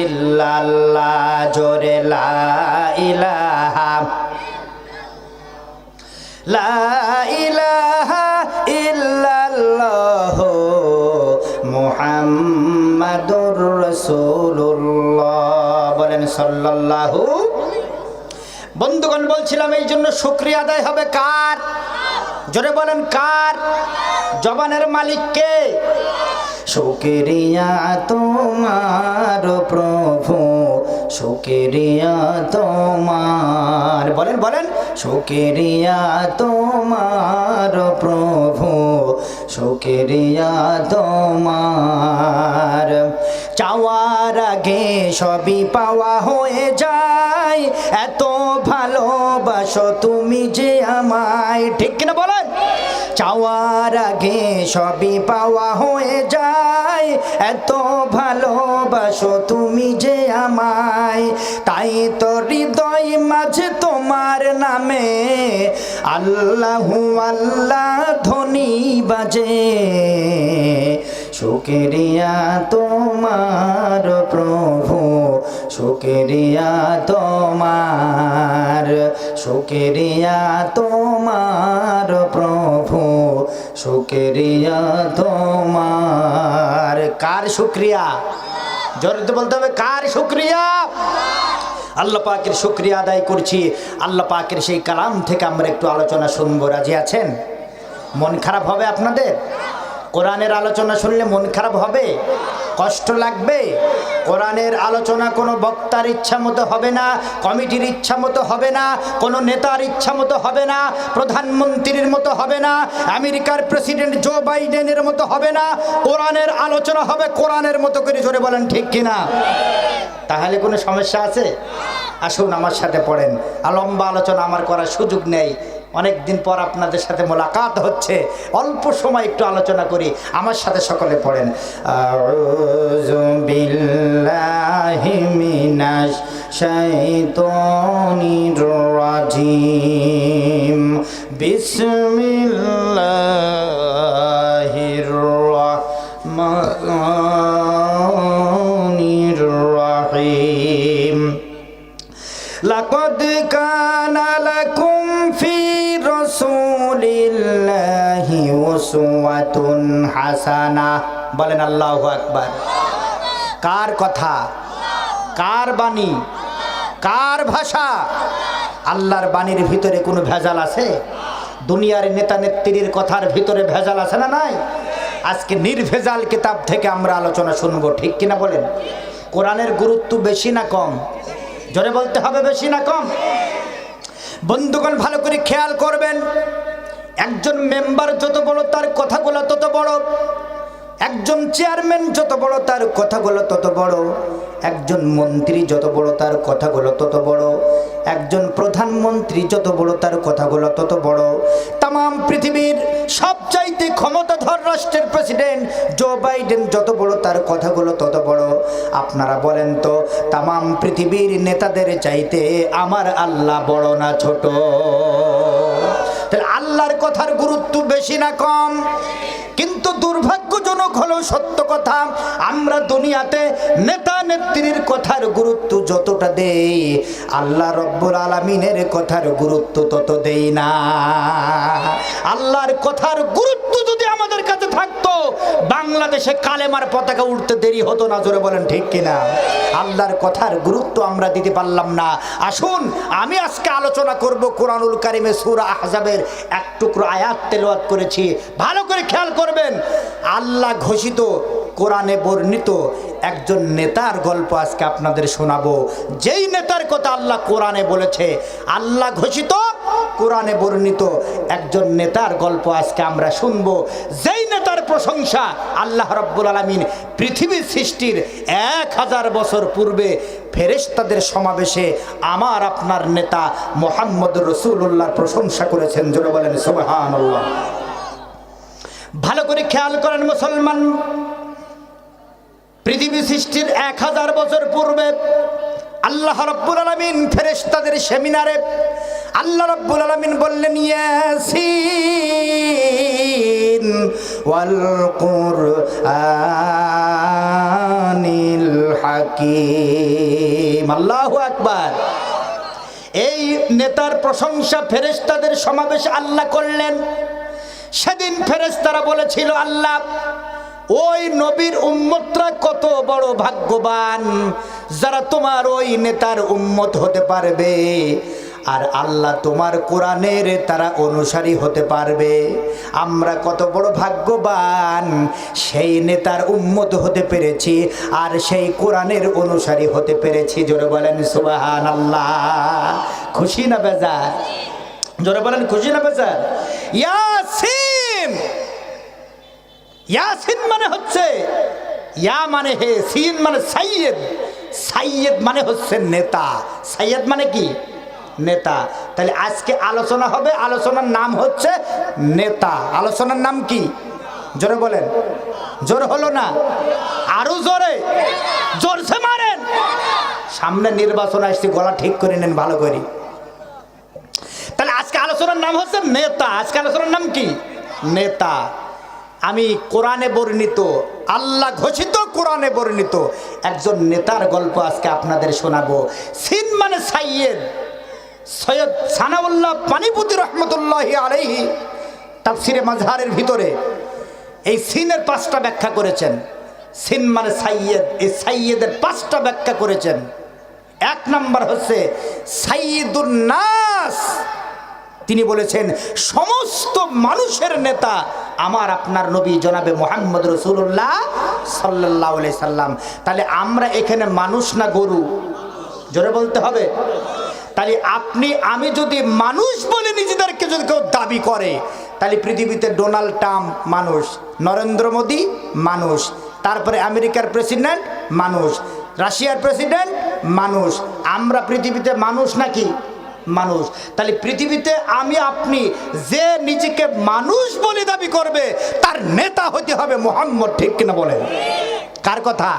ইল্লাল্লাহ, জোরে লা ইলাহা। লা ইলাহা ইল্লাল্লাহ মুহাম্মাদুর রাসূলুল্লাহ। বলেন সাল্লাল্লাহু। বন্ধুগণ, বলছিলাম এই জন্য শুক্রিয়া আদায় হবে কার? জোরে বলেন কার? জবানের মালিককে শুক্রিয়া তোমার প্রভু, শুক্রিয়া তোমার, বলেন বলেন, শুক্রিয়া তোমার প্রভু, শুক্রিয়া তোমার। চাওয়ার আগে সবই পাওয়া হয়ে যায়, এত ভালোবাসো তুমি যে আমায়, ঠিক কিনা বলেন? চাওয়ার আগে সবই পাওয়া হয়ে যায়। এত ভালোবাসো তুমি যে আমায়, তাই তো হৃদয় মাঝে তোমার নামে। আল্লাহু আল্লাহ ধ্বনি বাজে, শুক্রিয়া তোমার প্রভু, শুক্রিয়া তোমার। শুক্রিয়া তোমার প্রভু, শুক্রিয়া তোমার। কার শুক্রিয়া? জোরে বলতে হবে, কার শুক্রিয়া? আল্লাহ পাকের শুক্রিয়া আদায় করছি। আল্লাহ পাকের সেই কালাম থেকে আমরা একটু আলোচনা শুনব। রাজি আছেন? মন খারাপ হবে আপনাদের? কোরআনের আলোচনা শুনলে মন খারাপ হবে? কষ্ট লাগবে? কোরআনের আলোচনা কোনো বক্তার ইচ্ছা মতো হবে না, কমিটির ইচ্ছা মতো হবে না, কোনো নেতার ইচ্ছা মতো হবে না, প্রধানমন্ত্রীর মতো হবে না, আমেরিকার প্রেসিডেন্ট জো বাইডেনের মতো হবে না, কোরআনের আলোচনা হবে কোরআনের মতো করে জোরে বলেন ঠিক কিনা তাহলে কোনো সমস্যা আছে? আসুন আমার সাথে পড়েন। আর লম্বা আলোচনা আমার করার সুযোগ নেই। অনেক দিন পর আপনাদের সাথে মোলাকাত হচ্ছে। অল্প সময় একটু আলোচনা করি। আমার সাথে সকলে পড়েন। মিনাশ বিসমিল্লাহির লাকদ কানা লাকুম ফি রাসূলিল্লাহি উসওয়াতুন হাসানা। বলেন আল্লাহু আকবার। কার কথা? কার বাণী? কার ভাষা? আল্লাহর বাণীর ভিতরে কোনো ভেজাল আছে? দুনিয়ার নেতা নেত্রীর কথার ভিতরে ভেজাল আছে না নাই? আজকে নির্ভেজাল কিতাব থেকে আমরা আলোচনা শুনব, ঠিক কিনা বলেন? কোরআনের গুরুত্ব বেশি না কম? জোরে বলতে হবে বেশি না কম। বন্ধুগণ, ভালো করে খেয়াল করবেন। একজন মেম্বার যত বড়, তার কথাগুলো তত বড়। একজন চেয়ারম্যান যত বড় তার কথাগুলো তত বড়, একজন মন্ত্রী যত বড় তার কথাগুলো তত বড়, একজন প্রধানমন্ত্রী যত বড় তার কথাগুলো তত বড়। তাম পৃথিবীর সবচাইতে ক্ষমতাধর রাষ্ট্রের প্রেসিডেন্ট জো বাইডেন যত বড় তার কথাগুলো তত বড়। আপনারা বলেন তো তাম পৃথিবীর নেতাদের চাইতে আমার আল্লাহ বড় না ছোট? তাহলে আল্লাহর কথার গুরুত্ব বেশি না কম। কিন্তু দুর্ভাগ্যজনক হলো সত্য কথা, আমরা দুনিয়াতে নেতা নেত্রীর কথার গুরুত্ব যতটা দেই, আল্লাহ রব্বুল আলমিনের কথার গুরুত্ব তত দেই না। আল্লাহর কথার গুরুত্ব যদি আমাদের কাছে থাকতো, বাংলাদেশে কালেমার পতাকা উঠতে দেরি হতো না, জোরে বলেন ঠিক কিনা? আল্লাহর কথার গুরুত্ব আমরা দিতে পারলাম না। আসুন, আমি আজকে আলোচনা করব কোরআনুল কারিমে সুরা আহজাবের এক টুকরো আয়াত তেলোয়াত করেছি। ভালো করে খেয়াল করবেন। আল্লাহ ঘোষিত, কোরআনে বর্ণিত একজন নেতার গল্প আজকে আপনাদের শোনাবো। যেই নেতার কথা আল্লাহ কোরআনে বলেছে, আল্লাহ ঘোষিত কোরআনে বর্ণিত একজন নেতার গল্প আজকে আমরা শুনব। যেই নেতার প্রশংসা আল্লাহ রব্বুল আলমিন পৃথিবীর সৃষ্টির এক হাজার বছর পূর্বে ফেরেশতাদের সমাবেশে আমার আপনার নেতা মোহাম্মদ রসুল্লাহর প্রশংসা করেছেন। জোরে বলেন সুবহান ভালো করে খেয়াল করেন মুসলমান। পৃথিবী সৃষ্টির এক হাজার বছর পূর্বে আল্লাহ রব্বুল আলমিন ফেরেশতাদের সেমিনারে আল্লাহ রব্বুল আলামিন বললেন, ইয়াসিন ওয়াল কুরআনিল হাকিম। আল্লাহু আকবার। এই নেতার প্রশংসা ফেরেশতাদের সমাবেশে আল্লাহ করলেন। সেদিন ফেরেশতারা বলেছিল, আল্লাহ, ওই নবীর উম্মতরা কত বড় ভাগ্যবান। যারা তোমার ওই নেতার উম্মত হতে পারবে আর আল্লাহ তোমার কোরআনের তারা অনুসারী হতে পারবে। আমরা কত বড় ভাগ্যবান, সেই নেতার উম্মত হতে পেরেছি আর সেই কোরআনের অনুসারী হতে পেরেছি। জোরে বলেন সুবাহান আল্লাহ খুশি না বেজার? জোরে বলেন, খুশি না বেজার? ইয়াসিন! ইয়াসিন মানে হচ্ছে, ইয়া মানে হে, সিন মানে সাইয়েদ। সাইয়েদ মানে হচ্ছে নেতা। সাইয়েদ মানে কি? নেতা। তাহলে আজকে আলোচনা হবে, আলোচনার নাম হচ্ছে নেতা। আলোচনার নাম কি? জোরে বলেন। জোর হলো না? আরও জোরে? জোরসে মারেন। সামনে নির্বাচন আসছে, গলা ঠিক করে নেন, ভালো করে। তাহলে আজকে আলোচনার নাম হচ্ছে নেতা। আজকে আলোচনার নাম কি? নেতা। আমি কোরআনে বর্ণিত, আল্লাহ ঘোষিত কোরআনে বর্ণিত একজন নেতার গল্প আজকে আপনাদের শোনাবো। সিন মানে সাইয়েদ। সৈয়দ সানাউল্লাহ পানিপুতি রহমতুল্লাহ আলাইহি তাফসিরে মাজহারের ভিতরে এই সিনের পাঁচটা ব্যাখ্যা করেছেন। সিন মানে সাইয়েদ, এই সাইয়েদের পাঁচটা ব্যাখ্যা করেছেন। এক নাম্বার হচ্ছে সাইয়দুন নাস। তিনি বলেছেন, সমস্ত মানুষের নেতা আমার আপনার নবী জনাবে মোহাম্মদ রসুল্লাহ সাল্লাহ সাল্লাম। তাহলে আমরা এখানে মানুষ না গরু? জোরে বলতে হবে। তাহলে আপনি, আমি যদি মানুষ বলে নিজেদেরকে যদি কেউ দাবি করে, তাহলে পৃথিবীতে ডোনাল্ড ট্রাম্প মানুষ, নরেন্দ্র মোদী মানুষ, তারপরে আমেরিকার প্রেসিডেন্ট মানুষ, রাশিয়ার প্রেসিডেন্ট মানুষ। আমরা পৃথিবীতে মানুষ নাকি? মানুষ। তাহলে পৃথিবীতে আমি, আপনি যে নিজেকে মানুষ বলে দাবি করবে, তার নেতা হতে হবে মোহাম্মদ, ঠিক কিনা বলেন? কার কথা?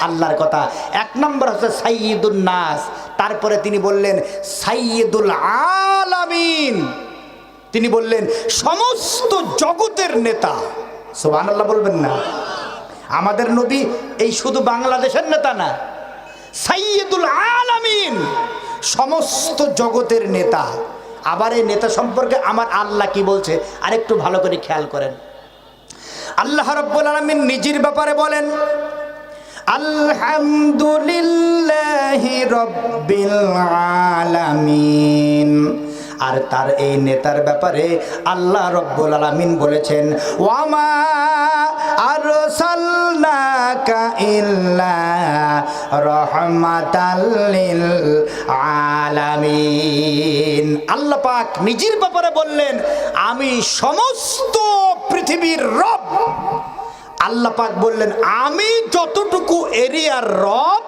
আল্লাহর কথা। এক নম্বর হচ্ছে সাইয়দুল নাস। তারপরে তিনি বললেন, সাইয়েদুল আলামিন। তিনি বললেন, সমস্ত জগতের নেতা। সোহান আল্লাহ বলবেন না। আমাদের নবী এই শুধু বাংলাদেশের নেতা না, সাইয়দুল আলামিন, সমস্ত জগতের নেতা। আবার এই নেতা সম্পর্কে আমার আল্লাহ কি বলছে, আরেকটু ভালো করে খেয়াল করেন। আল্লাহ রব্বুল আলমিন নিজের ব্যাপারে বলেন আলহামদুলিল্লাহি রব্বিল আলামিন। আর তার এই নেতার ব্যাপারে আল্লাহ রব্বুল আলামিন বলেছেন, ওয়ামা আরসালনাকা ইল্লা রহমাতাল্লিল আলামিন। আল্লাহ পাক নিজের ব্যাপারে বললেন, আমি সমস্ত পৃথিবীর রব আল্লাহ পাক বললেন, আমি যতটুকু এরিয়ার রব,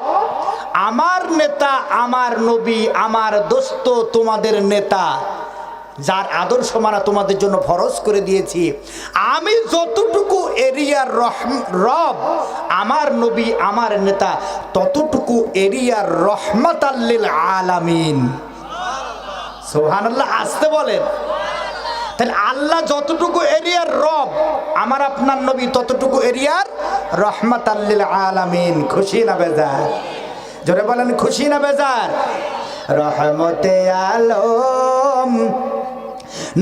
আমার নেতা, আমার নবী, আমার দোস্ত, তোমাদের নেতা, যার আদর্শ মানা তোমাদের জন্য ফরজ করে দিয়েছি, আমি যতটুকু এরিয়ার রব, আমার নবী, আমার নেতা, ততটুকু এরিয়ার রহমত আল্লিল আলামিন। সোহানাল্লাহ আসতে বলেন। তাহলে আল্লাহ যতটুকু এরিয়ার রব, আমার আপনার নবী ততটুকু এরিয়ার রহমত আল্লিল আলামিন। খুশি না বেজার? জোরে বলেন, খুশি না বেজার? রহমতে আলম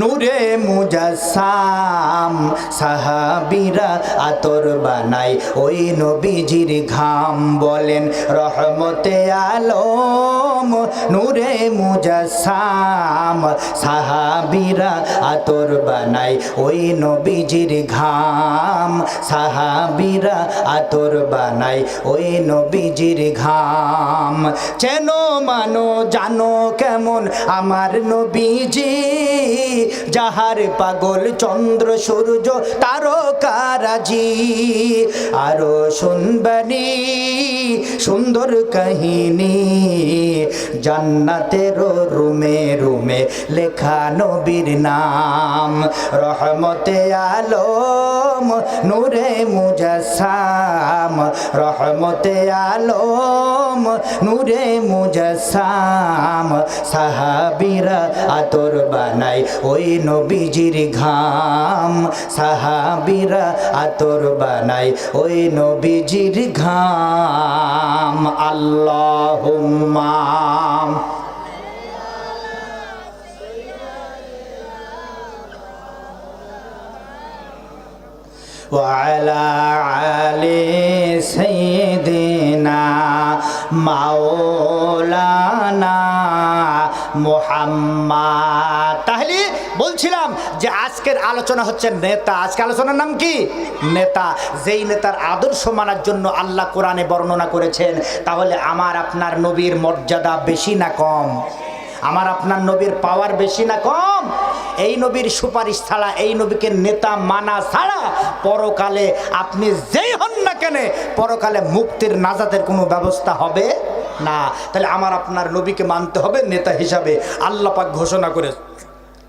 নূরে মুজাসাম সাহাবিরা আতর বানাই ওই নবীজির ঘাম বলেন, রহমতে আলম। নূরে মুজাসাম সাহাবিরা আতর বানাই ওই নবীজির ঘাম সাহাবিরা আতর বানাই ওই নবীজির ঘাম চেন মানো, জানো কেমন আমার নবীজি। যাহার পাগল চন্দ্র, সূর্য, তারকারাজি। আরও শুনবানি সুন্দর কাহিনী। জান্নাতের রুমে রুমে লেখা নবীর নাম। রহমতে আলম, নূরে মুজাসাম। রহমতে আলম, নূরে মুজাসাম। সাহাবিরা আতর বানাই ওই নবীজির ঘাম সাহাবিরা আতর বানাই ওই নবীজির ঘাম আল্লাহুম্মা وعلى آل سيدنا মাওলানা মোহাম্মদ তাহলে বলছিলাম যে আজকের আলোচনা হচ্ছে নেতা। আজকে আলোচনার নাম কি? নেতা। যেই নেতার আদর্শ মানার জন্য আল্লাহ কোরআনে বর্ণনা করেছেন, তাহলে আমার আপনার নবীর মর্যাদা বেশি না কম? আমার আপনার নবীর পাওয়ার বেশি না কম? এই নবীর সুপারিশ ছাড়া, এই নবীকে নেতা মানা ছাড়া পরকালে আপনি যেই হন না কেন, পরকালে মুক্তির নাজাতের কোনো ব্যবস্থা হবে না। তাহলে আমার আপনার নবীকে মানতে হবে নেতা হিসাবে। আল্লাপাক ঘোষণা করে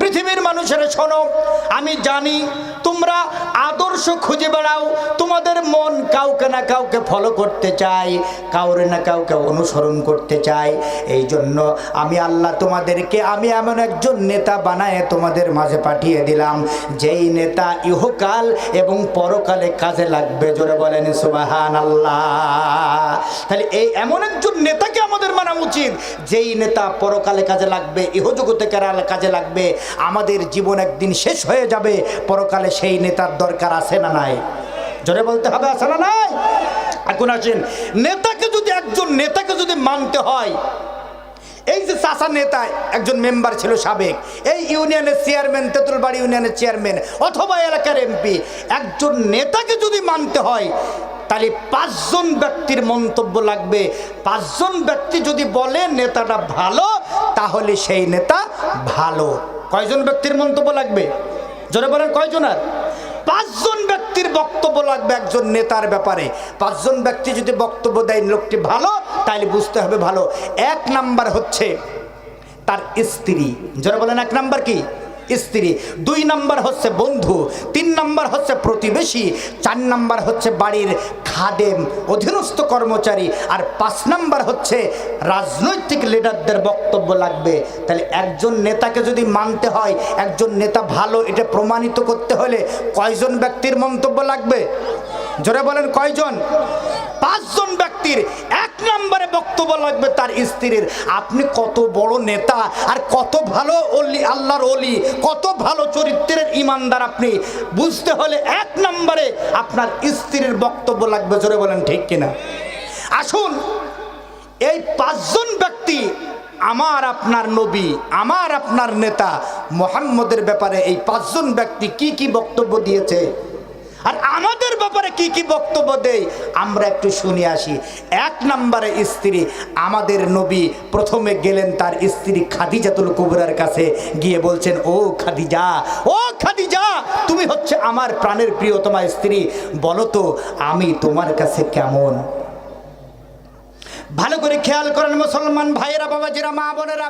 পৃথিবীর মানুষের শোনো, আমি জানি তোমরা আদর্শ খুঁজে বেড়াও, তোমাদের মন কাউকে না কাউকে ফলো করতে চাই কাউরে না কাউকে অনুসরণ করতে চাই এই জন্য আমি আল্লাহ তোমাদেরকে, আমি এমন একজন নেতা বানায় তোমাদের মাঝে পাঠিয়ে দিলাম, যেই নেতা ইহকাল এবং পরকালে কাজে লাগবে। জোরে বলেন সুবাহান আল্লাহ তাহলে এই এমন একজন নেতাকে আমাদের মানা উচিত, যেই নেতা পরকালে কাজে লাগবে, ইহজগতে কেরাল কাজে লাগবে, আমাদের জীবন একদিন শেষ হয়ে যাবে, পরকালে সেই নেতার দরকার আছে না নাই? জোরে বলতে হবে, আছে না নাই? এখন আসেন, নেতাকে যদি একজন নেতাকে যদি মানতে হয়, এই যে চাষা নেতা, একজন মেম্বার ছিল সাবেক, এই ইউনিয়নের চেয়ারম্যান, তেঁতুলবাড়ি ইউনিয়নের চেয়ারম্যান, অথবা এলাকার এমপি, একজন নেতাকে যদি মানতে হয় তাহলে পাঁচজন ব্যক্তির মন্তব্য লাগবে। পাঁচজন ব্যক্তি যদি বলে নেতাটা ভালো, তাহলে সেই নেতা ভালো। কয়জন ব্যক্তির মন্তব্য লাগবে? জোরে বলেন, কয়জনার? পাঁচজন ব্যক্তির বক্তব্য লাগবে একজন নেতার ব্যাপারে। পাঁচজন ব্যক্তি যদি বক্তব্য দেয় লোকটি ভালো, তাহলে বুঝতে হবে ভালো। এক নাম্বার হচ্ছে তার স্ত্রী। যারা বলেন, এক নাম্বার কি? স্ত্রী, দুই নাম্বার হচ্ছে বন্ধু, তিন নাম্বার হচ্ছে প্রতিবেশী, চার নাম্বার হচ্ছে বাড়ির খাদেম, অধীনস্থ কর্মচারী, আর পাঁচ নাম্বার হচ্ছে রাজনৈতিক লিডারদের বক্তব্য লাগবে। তাহলে একজন নেতাকে যদি মানতে হয়, একজন নেতা ভালো, এটা প্রমাণিত করতে হলে কয়জন ব্যক্তির মন্তব্য লাগবে? জোরে বলেন কয়জন? পাঁচজন ব্যক্তির এক বক্তব্য লাগবে তার স্ত্রীর। আপনি কত বড় নেতা আর কত ভালো অলি, আল্লাহর অলি, কত ভালো চরিত্রের ইমানদার আপনি। বুঝতে হলে এক নম্বরে আপনার স্ত্রীর বক্তব্য লাগবে, জোরে বলেন, ঠিক কিনা? আসুন, এই পাঁচজন ব্যক্তি, আমার আপনার নবী, আমার আপনার নেতা, মোহাম্মদের ব্যাপারে এই পাঁচজন ব্যক্তি কি কি বক্তব্য দিয়েছে? ব্যাপারে কি কি বক্তব্য দেয় আমরা একটু শুনে আসি। এক নম্বরে স্ত্রী, আমাদের নবী প্রথমে গেলেন তার স্ত্রী খাদিজাতুল কুবরার কাছে, গিয়ে বলছেন, ও খাদিজা ও খাদিজা, তুমি হচ্ছে আমার প্রাণের প্রিয়তমা স্ত্রী। বলো তো, আমি তোমার কাছে কেমন? ভালো করে খেয়াল করেন মুসলমান ভাইয়েরা, বাবাজিরা, মা বোনেরা।